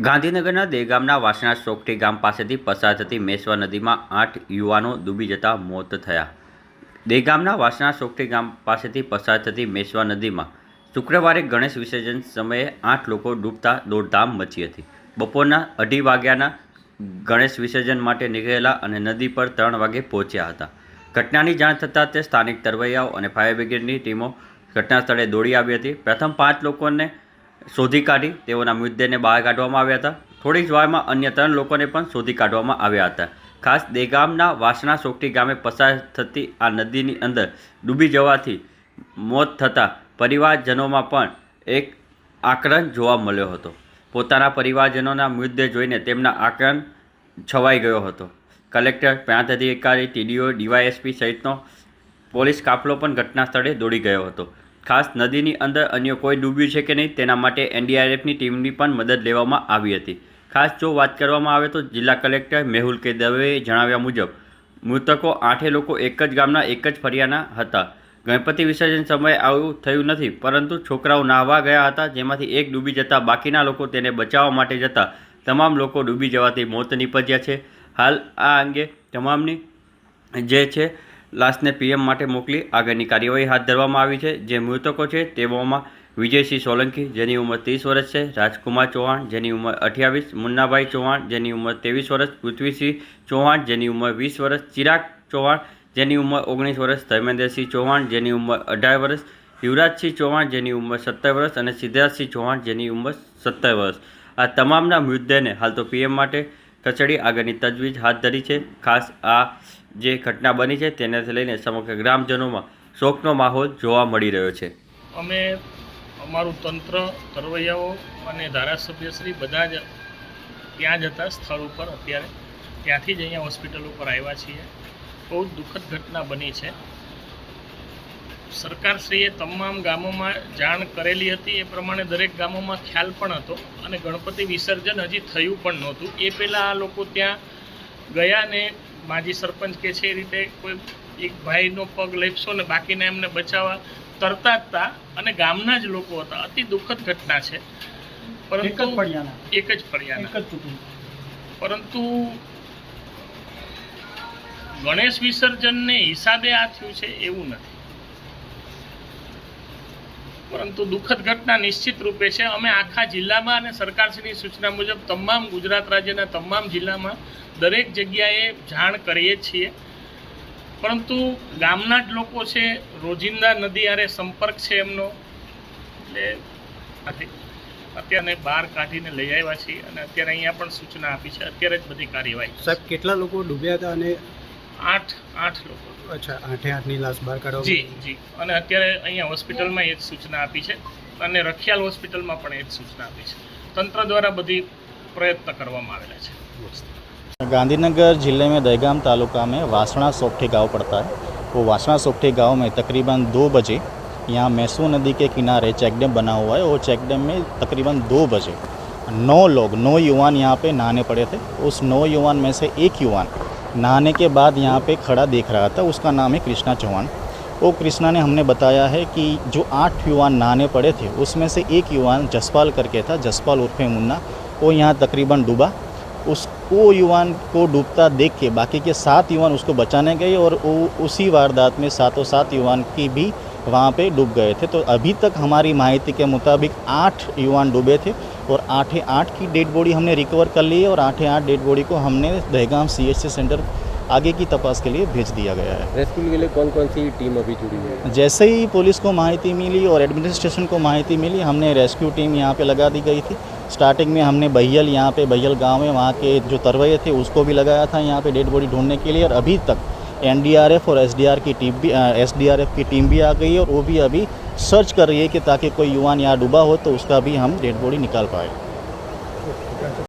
ગાંધીનગરના દેગામના વાસણા સોકટી ગામ પાસેથી પસાર થતી મેશ્વા નદીમાં આઠ યુવાનો ડૂબી જતા મોત થયા. દેગામના વાસણા સોગઠી ગામ પાસેથી પસાર થતી મેશ્વા નદીમાં શુક્રવારે ગણેશ વિસર્જન સમયે આઠ લોકો ડૂબતા દોડધામ મચી હતી. બપોરના અઢી વાગ્યાના ગણેશ વિસર્જન માટે નીકળેલા અને નદી પર ત્રણ વાગે પહોંચ્યા હતા. ઘટનાની જાણ થતાં તે સ્થાનિક તરવૈયાઓ અને ફાયર બ્રિગેડની ટીમો ઘટના સ્થળે દોડી આવી હતી. પ્રથમ પાંચ લોકોને શોધી કાઢી. તેઓના મૃતદેહને બહાર કાઢવામાં આવ્યા હતા. થોડી જ વારમાં અન્ય ત્રણ લોકોને પણ શોધી કાઢવામાં આવ્યા હતા. ખાસ દેગામના વાસણા સોકટી ગામે પસાર થતી આ નદીની અંદર ડૂબી જવાથી મોત થતાં પરિવારજનોમાં પણ એક આક્રંદ જોવા મળ્યો હતો. પોતાના પરિવારજનોના મૃતદેહ જોઈને તેમના આક્રંદ છવાઈ ગયો હતો. કલેક્ટર, પ્રાંત અધિકારી, ટીડીઓ, ડીવાયએસપી સહિતનો પોલીસ કાફલો પણ ઘટના સ્થળે દોડી ગયો હતો. ખાસ નદીની અંદર અન્ય કોઈ ડૂબ્યું છે કે નહીં, તેના માટે એનડીઆરએફની ટીમની પણ મદદ લેવામાં આવી હતી. ખાસ જો વાત કરવામાં આવે તો જિલ્લા કલેક્ટર મેહુલ કે દવેએ જણાવ્યા મુજબ, મૃતકો આઠે લોકો એક જ ગામના, એક જ ફરિયાના હતા. ગણપતિ વિસર્જન સમયે આવું થયું નથી, પરંતુ છોકરાઓ નાહવા ગયા હતા, જેમાંથી એક ડૂબી જતા બાકીના લોકો તેને બચાવવા માટે જતા. તમામ લોકો ડૂબી જવાથી મોત નીપજ્યા છે. હાલ આ અંગે તમામની જે છે લાશને પીએમ માટે મોકલી આગળની કાર્યવાહી હાથ ધરવામાં આવી છે. જે મૃતકો છે તેઓમાં વિજયસિંહ સોલંકી, જેની ઉંમર ત્રીસ વર્ષ છે, રાજકુમાર ચૌહાણ, જેની ઉંમર અઠ્યાવીસ, મુન્નાભાઈ ચૌહાણ, જેની ઉંમર ત્રેવીસ વર્ષ, પૃથ્વીસિંહ ચૌહાણ, જેની ઉંમર વીસ વર્ષ, ચિરાગ ચૌહાણ, જેની ઉંમર ઓગણીસ વર્ષ, ધર્મેન્દ્રસિંહ ચૌહાણ, જેની ઉંમર અઢાર વર્ષ, યુવરાજસિંહ ચૌહાણ, જેની ઉંમર સત્તર વર્ષ અને સિદ્ધાર્થસિંહ ચૌહાણ, જેની ઉંમર સત્તર વર્ષ. આ તમામના મૃતદેહને હાલ તો પીએમ માટે ખસેડી આગળની તજવીજ હાથ ધરી છે. ખાસ આ જે ઘટના બની છે તેનાથી લઈને સમગ્ર ગ્રામજનોમાં શોકનો માહોલ જોવા મળી રહ્યો છે. અમે અમારું તંત્ર, તરવૈયાઓ અને ધારાસભ્યશ્રી બધા જ ત્યાં જ હતા, સ્થળ ઉપર અત્યારે. ત્યાંથી જ અહીંયા હોસ્પિટલ ઉપર આવ્યા છીએ. બહુ દુઃખદ ઘટના બની છે. સરકારશ્રીએ તમામ ગામોમાં જાણ કરેલી હતી. એ પ્રમાણે દરેક ગામોમાં ખ્યાલ પણ હતો અને ગણપતિ વિસર્જન હજી થયું પણ નહોતું. એ પહેલાં આ લોકો ત્યાં ગયા ને માજી સરપંચ કે છે એ રીતે કોઈ એક ભાઈનો પગ લેપશો ને બાકીના એમને બચાવવા તરતા હતા અને ગામના જ લોકો હતા. અતિ દુઃખદ ઘટના છે. એક જ પરંતુ એક જ ફળિયાના. પરંતુ ગણેશ વિસર્જનને હિસાબે આ થયું છે એવું નથી. પરંતુ દુઃખદ ઘટના નિશ્ચિત રૂપે છે. અમે આખા જિલ્લામાં અને સરકારશ્રીની સૂચના મુજબ તમામ ગુજરાત રાજ્યના તમામ જિલ્લામાં દરેક જગ્યાએ જાણ કરીએ છીએ. પરંતુ ગામના જ લોકો છે, રોજિંદા નદી આરે સંપર્ક છે એમનો. એટલે અત્યારે બહાર કાઢીને લઈ આવ્યા છીએ અને અત્યારે અહીંયા પણ સૂચના આપી છે. અત્યારે જ બધી કાર્યવાહી સાહેબ, કેટલા લોકો ડૂબ્યા હતા અને આઠ આઠ લોકો અચ્છા આઠે આઠની લાશ બહાર કાઢવા જી જી અને અત્યારે અહીંયા હોસ્પિટલમાં એ જ સૂચના આપી છે અને રખિયાલ હોસ્પિટલમાં પણ એ જ સૂચના આપી છે તંત્ર દ્વારા બધી પ્રયત્ન કરવામાં આવેલા છે गांधीनगर जिले में दहगाम तालुका में वासणा सोपठी गांव पड़ता है वो वासणा सोपठी गांव में तकरीबन दो बजे यहाँ मैसू नदी के किनारे चेक डैम बना हुआ है वो चेक डैम में तकरीबन दो बजे नौ लोग नौ युवान यहाँ पे नहाने पड़े थे उस नौ युवान में से एक युवान नहाने के बाद यहाँ पे खड़ा देख रहा था, उसका नाम है कृष्णा चौहान। वो कृष्णा ने हमने बताया है कि जो आठ युवान नहाने पड़े थे, उसमें से एक युवान जसपाल करके था, जसपाल उर्फे मुन्ना। वो यहाँ तकरीबन डूबा। उस, वो युवान को डूबता देख के, बाकी के सात युवान उसको बचाने गए और वो उसी वारदात में सातों सात युवान की भी वहाँ पे डूब गए थे। तो अभी तक हमारी माहिती के मुताबिक आठ युवान डूबे थे और आठे आठ की डेड बॉडी हमने रिकवर कर ली है और आठे आठ डेड बॉडी को हमने दहगाम सी सेंटर आगे की तपास के लिए भेज दिया गया है। रेस्क्यू के लिए कौन कौन सी टीम अभी जुड़ी हुई है? जैसे ही पुलिस को माहिती मिली और एडमिनिस्ट्रेशन को माहिती मिली हमने रेस्क्यू टीम यहाँ पे लगा दी गई थी। स्टार्टिंग में हमने बहियल यहाँ पे बहियल गाँव में वहाँ के जो तरवैये थे उसको भी लगाया था यहाँ पे डेड बॉडी ढूँढने के लिए और अभी तक एनडीआरएफ और एसडीआर की टीम भी एसडीआरएफ की टीम भी आ गई है और वो भी अभी सर्च कर रही है कि ताकि कोई युवान यहाँ डूबा हो तो उसका भी हम डेड बॉडी निकाल पाए